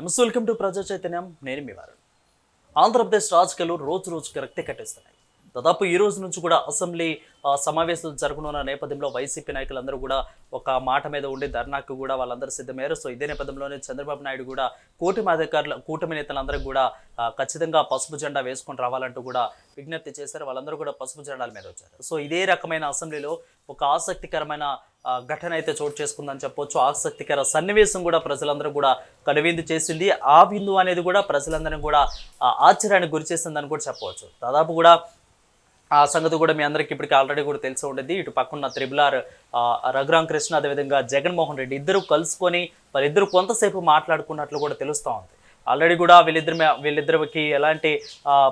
నమస్తే welcome to ప్రజా చైతన్యం. నేను మీ వారు ఆంధ్రప్రదేశ్ రాజకీయాలు రోజు రోజుకి రక్తి కట్టిస్తున్నాయి. దాదాపు ఈ రోజు నుంచి కూడా అసెంబ్లీ సమావేశాలు జరగనున్న నేపథ్యంలో వైసీపీ నాయకులందరూ కూడా ఒక మాట మీద ఉండి ధర్నాకు కూడా వాళ్ళందరూ సిద్ధమయ్యారు. సో ఇదే నేపథ్యంలోనే చంద్రబాబు నాయుడు కూడా కూటమి అధికారులు కూటమి నేతలందరూ కూడా ఖచ్చితంగా పసుపు జెండా వేసుకొని రావాలంటూ కూడా విజ్ఞప్తి చేశారు. వాళ్ళందరూ కూడా పసుపు జెండాల మీద వచ్చారు. సో ఇదే రకమైన అసెంబ్లీలో ఒక ఆసక్తికరమైన ఘటన అయితే చోటు చేసుకుందని చెప్పొచ్చు. ఆసక్తికర సన్నివేశం కూడా ప్రజలందరూ కూడా కనువిందు చేసింది. ఆ విందు అనేది కూడా ప్రజలందరినీ కూడా ఆశ్చర్యానికి గురి చేసిందని కూడా చెప్పవచ్చు. దాదాపు కూడా ఆ సంగతి కూడా మీ అందరికీ ఇప్పటికి ఆల్రెడీ కూడా తెలిసి ఉండేది. ఇటు పక్కన త్రిబుల్ ఆర్ ఆ, కృష్ణ అదేవిధంగా జగన్మోహన్ రెడ్డి ఇద్దరు కలుసుకొని వాళ్ళిద్దరు కొంతసేపు మాట్లాడుకున్నట్లు కూడా తెలుస్తూ ఉంది. ఆల్రెడీ కూడా వీళ్ళిద్దరి వీళ్ళిద్దరికి ఎలాంటి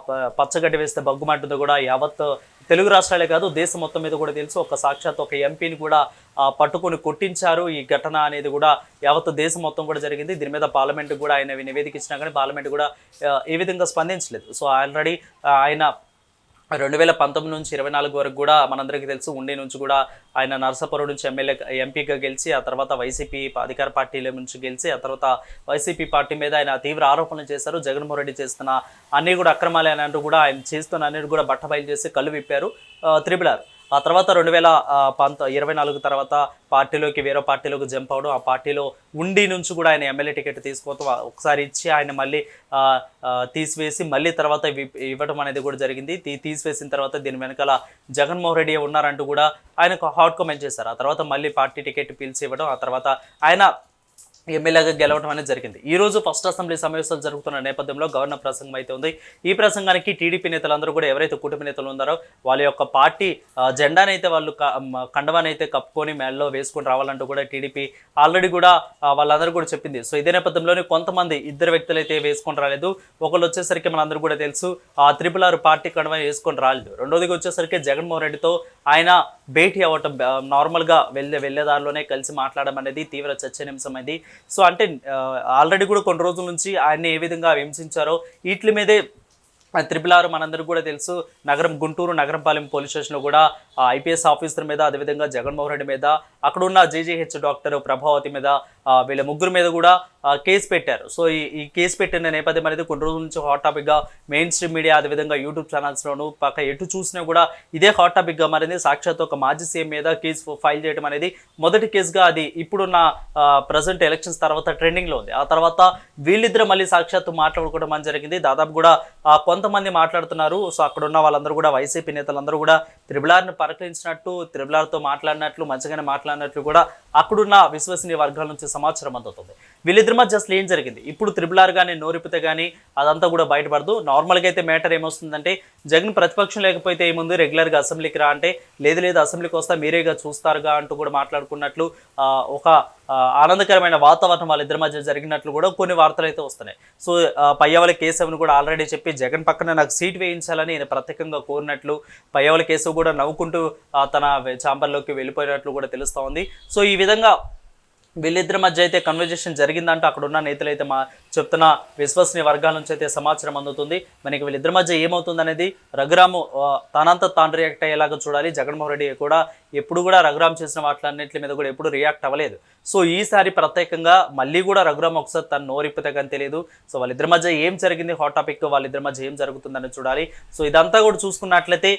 ప- పచ్చగడ్డి వేస్తే బగ్గుమంటుందో కూడా యావత్ తెలుగు రాష్ట్రాలే కాదు దేశం మొత్తం మీద కూడా తెలుసు. ఒక సాక్షాత్ ఒక ఎంపీని కూడా పట్టుకొని కొట్టించారు. ఈ ఘటన అనేది కూడా యావత్ దేశం మొత్తం కూడా జరిగింది. దీని మీద పార్లమెంట్ కూడా ఆయన నివేదిక ఇచ్చినా కానీ పార్లమెంట్ కూడా ఏ విధంగా స్పందించలేదు. సో ఆల్రెడీ ఆయన రెండు వేల పంతొమ్మిది నుంచి ఇరవై నాలుగు వరకు కూడా మనందరికీ తెలుసు ఉండే నుంచి కూడా ఆయన నరసాపురం నుంచి ఎమ్మెల్యే ఎంపీగా గెలిచి ఆ తర్వాత వైసీపీ అధికార పార్టీల నుంచి గెలిచి ఆ తర్వాత వైసీపీ పార్టీ మీద ఆయన తీవ్ర ఆరోపణలు చేశారు. జగన్మోహన్ రెడ్డి చేస్తున్న అన్ని కూడా అక్రమాలే అని అంటూ కూడా ఆయన చేస్తున్న అన్నిటి కూడా బట్టబయలు చేసి కళ్ళు విప్పారు. త్రిబుల్ ఆ తర్వాత రెండు వేల పంత ఇరవై నాలుగు తర్వాత పార్టీలోకి వేరే పార్టీలోకి జంప్ అవడం ఆ పార్టీలో ఉండి నుంచి కూడా ఆయన ఎమ్మెల్యే టికెట్ తీసుకోవడం ఒకసారి ఇచ్చి ఆయన మళ్ళీ తీసివేసి మళ్ళీ తర్వాత ఇవి- ఇవ్వడం అనేది కూడా జరిగింది. తీ- తీసివేసిన తర్వాత దీని వెనకాల జగన్మోహన్ రెడ్డి ఉన్నారంటూ కూడా ఆయనకు హాట్ కామెంట్ చేశారు. ఆ తర్వాత మళ్ళీ పార్టీ టికెట్ పిలిచి ఇవ్వడం ఆ తర్వాత ఆయన ఎమ్మెల్యేగా గెలవడం అనేది జరిగింది. ఈ రోజు ఫస్ట్ అసెంబ్లీ సమావేశాలు జరుగుతున్న నేపథ్యంలో గవర్నర్ ప్రసంగం అయితే ఉంది. ఈ ప్రసంగానికి టీడీపీ నేతలందరూ కూడా ఎవరైతే కుటుంబ నేతలు ఉన్నారో వాళ్ళ యొక్క పార్టీ జెండానైతే వాళ్ళు కండవానైతే కప్పుకొని మేళ్ళలో వేసుకొని రావాలంటూ కూడా టీడీపీ ఆల్రెడీ కూడా వాళ్ళందరూ కూడా చెప్పింది. సో ఇదే నేపథ్యంలోనే కొంతమంది ఇద్దరు వ్యక్తులు అయితే వేసుకొని రాలేదు. ఒకళ్ళు వచ్చేసరికి మనందరూ కూడా తెలుసు ఆ త్రిపుల్ ఆర్ పార్టీ కండవా వేసుకొని రాలేదు. రెండోదిగా వచ్చేసరికి జగన్మోహన్ రెడ్డితో ఆయన భేటీ అవ్వటం నార్మల్గా వెళ్ళే వెళ్ళేదారిలోనే కలిసి మాట్లాడడం అనేది తీవ్ర చర్చనీయాంశమైంది సో అంటే ఆల్రెడీ కూడా కొన్ని రోజుల నుంచి ఆయన్ని ఏ విధంగా హింసించారో వీటి మీదే త్రిపుల్ ఆర్ మనందరికీ కూడా తెలుసు. నగరం గుంటూరు నగరంపాలెం పోలీస్ స్టేషన్లో కూడా ఐపీఎస్ ఆఫీసర్ మీద అదేవిధంగా జగన్మోహన్ రెడ్డి మీద అక్కడ ఉన్న జేజీహెచ్ డాక్టర్ ప్రభావతి మీద వీళ్ళ ముగ్గురు మీద కూడా కేసు పెట్టారు. సో ఈ ఈ కేసు పెట్టిన నేపథ్యం అనేది కొన్ని రోజుల నుంచి హాట్ టాపిక్గా మెయిన్ స్ట్రీమ్ మీడియా అదేవిధంగా యూట్యూబ్ ఛానల్స్లోను పక్క ఎటు చూసినా కూడా ఇదే హాట్ టాపిక్గా మారింది. సాక్షాత్ ఒక మాజీ సీఎం మీద కేసు ఫైల్ చేయడం అనేది మొదటి కేసుగా అది ఇప్పుడున్న ప్రజెంట్ ఎలక్షన్స్ తర్వాత ట్రెండింగ్లో ఉంది. ఆ తర్వాత వీళ్ళిద్దరు మళ్ళీ సాక్షాత్తు మాట్లాడుకోవడం అని జరిగింది. దాదాపు కూడా కొంత కొంతమంది మాట్లాడుతున్నారు? సో అక్కడ ఉన్న వాళ్ళందరూ కూడా వైసీపీ నేతలందరూ కూడా త్రిబులార్ని పరకరించినట్టు త్రిబులార్తో మాట్లాడినట్లు మంచిగానే మాట్లాడినట్లు కూడా అక్కడున్న విశ్వసనీయ వర్గాల నుంచి సమాచారం అందుతుంది. వీళ్ళిద్దరి మధ్య అసలు ఏం జరిగింది? ఇప్పుడు త్రిబులార్ కానీ నోరిపితే కానీ అదంతా కూడా బయటపడదు. నార్మల్గా అయితే మ్యాటర్ ఏమొస్తుందంటే జగన్ ప్రతిపక్షం లేకపోతే ఏముంది? రెగ్యులర్గా అసెంబ్లీకి రా అంటే లేదు లేదు అసెంబ్లీకి వస్తా మీరేగా చూస్తారుగా అంటూ కూడా మాట్లాడుకున్నట్లు ఒక ఆనందకరమైన వాతావరణం వాళ్ళిద్దరి మధ్య జరిగినట్లు కూడా కొన్ని వార్తలు అయితే వస్తున్నాయి. సో పయ్యవల కేశవ్ని కూడా ఆల్రెడీ చెప్పి జగన్ పక్కన నాకు సీట్ వేయించాలని నేను ప్రత్యేకంగా కోరినట్లు పయ్యవల కేశవ్ కూడా నవ్వుకుంటూ తన ఛాంబర్లోకి వెళ్ళిపోయినట్లు కూడా తెలుస్తూ ఉంది. సో ఈ విధంగా వీళ్ళిద్దరి మధ్య అయితే కన్వర్జేషన్ జరిగిందంటూ అక్కడ ఉన్న నేతలు అయితే మా చెప్తున్న విశ్వసనీయ వర్గాల నుంచి అయితే సమాచారం అందుతుంది. మనకి వీళ్ళిద్దరి మధ్య ఏమవుతుంది అనేది రఘురాము తనంత తాను రియాక్ట్ అయ్యేలాగా చూడాలి. జగన్మోహన్ రెడ్డి కూడా ఎప్పుడు కూడా రఘురామ్ చేసిన వాటిలన్నింటి మీద కూడా ఎప్పుడు రియాక్ట్ అవ్వలేదు. సో ఈసారి ప్రత్యేకంగా మళ్ళీ కూడా రఘురామ్ ఒకసారి తను నోరిప్పితే కానీ తెలియదు. సో వాళ్ళిద్దరి మధ్య ఏం జరిగింది హాట్ టాపిక్ వాళ్ళిద్దరి మధ్య ఏం జరుగుతుందని చూడాలి. సో ఇదంతా కూడా చూసుకున్నట్లయితే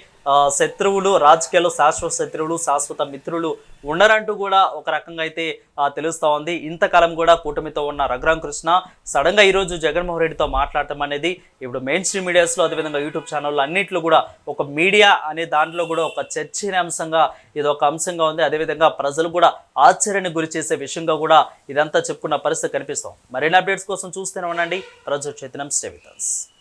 శత్రువులు రాజకీయాల్లో శాశ్వత శత్రువులు శాశ్వత మిత్రులు ఉండరంటూ కూడా ఒక రకంగా అయితే తెలుస్తూ ఉంది. ఇంతకాలం కూడా కూటమితో ఉన్న రఘురామ్ కృష్ణ సడన్గా ఈరోజు జగన్మోహన్ రెడ్డితో మాట్లాడటం అనేది ఇప్పుడు మెయిన్ స్ట్రీమ్ మీడియాస్లో అదేవిధంగా యూట్యూబ్ ఛానల్లో అన్నింటిలో కూడా ఒక మీడియా అనే దాంట్లో కూడా ఒక చర్చనీయాంశంగా ఇది ఒక అంశంగా ఉంది. అదేవిధంగా ప్రజలు కూడా ఆశ్చర్యాన్ని గురి చేసే విషయంగా కూడా ఇదంతా చెప్పుకున్న పరిస్థితి కనిపిస్తాం మరిన్ని అప్డేట్స్ కోసం చూస్తూనే ఉండండి. ప్రజలు చైతన్యం స్టే